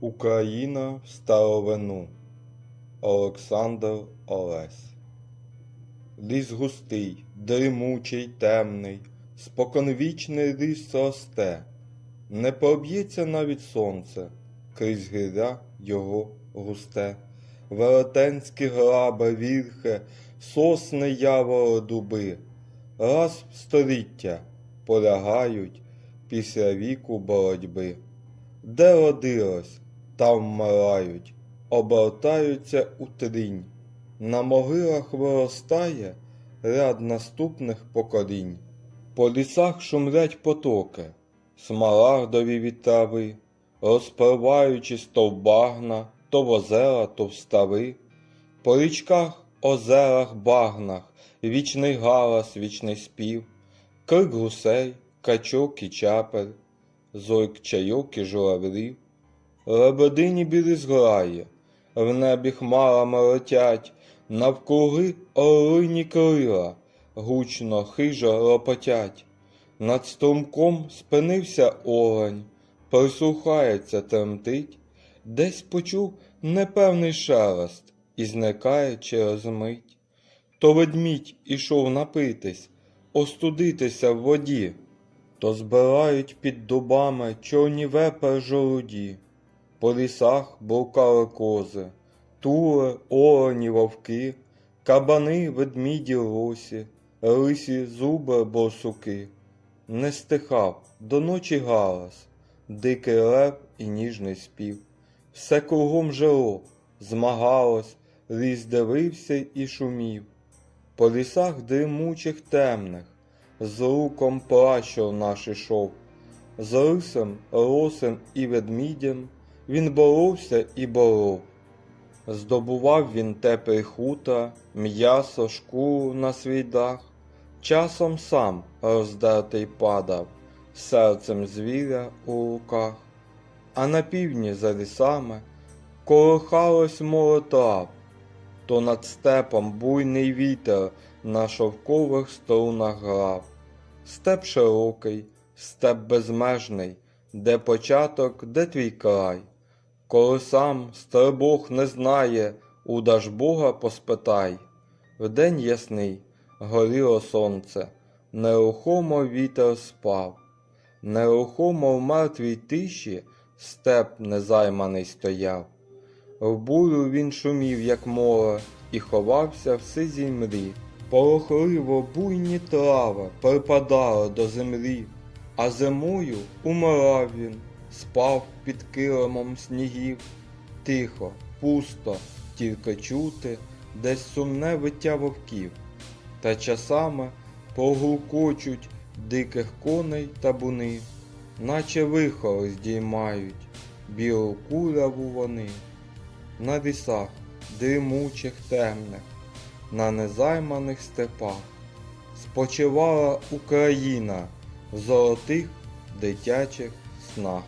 Україна в старовину. Олександр Олесь. Ліс густий, дремучий, темний, споконвічний ліс росте, не проб'ється навіть сонце, крізь гиря його густе, велетенські граби, вірхи, сосни яворо дуби, раз в століття полягають після віку боротьби. Де родилось, там вмирають, обертаються у трінь. На могилах виростає ряд наступних поколінь. По лісах шумлять потоки, смарагдові вітрави, розпливаючись то в багна, то в озера, то в стави. По річках, озерах, багнах, вічний галас, вічний спів, крик гусей, качок і чапер, зойк чайок і журавлів. Лебедині білі зграє, в небі хмарами летять, навкруги орлині крила, гучно хижо лопотять. Над струмком спинився олень, прислухається, тремтить, десь почув непевний шелест і зникає через мить. То ведмідь ішов напитись, остудитися в воді, то збирають під дубами чорні вепер жолуді. По лісах блукали кози, тури, олені, вовки, кабани, ведміді, лосі, лисі, зуби, борсуки. Не стихав до ночі галас, дикий лев і ніжний спів. Все кругом жило, змагалось, ліс дивився і шумів. По лісах димучих темних, з луком плащов наш ішов, з лисем, лосем і ведмідем він боровся і боров. Здобував він теплий хута, м'ясо, шкуру на свій дах, часом сам роздертий падав, серцем звіря у руках, а на півдні за лісами колихалось море то над степом буйний вітер на шовкових струнах грав. Степ широкий, степ безмежний, де початок, де твій край. Коли сам стрибог не знає, у Дажбога поспитай. Вдень ясний горіло сонце, нерухомо вітер спав, нерухомо в мертвій тиші степ незайманий стояв. В бурю він шумів, як море, і ховався в сизій мрі. Порохливо буйні трави припадали до землі, а зимою умирав він, спав під килимом снігів. Тихо, пусто, тільки чути десь сумне виття вовків, та часами погулкочуть диких коней табуни, наче вихори здіймають білу куряву вони на лісах, димучих темних, на незайманих степах. Спочивала Україна в золотих дитячих снах.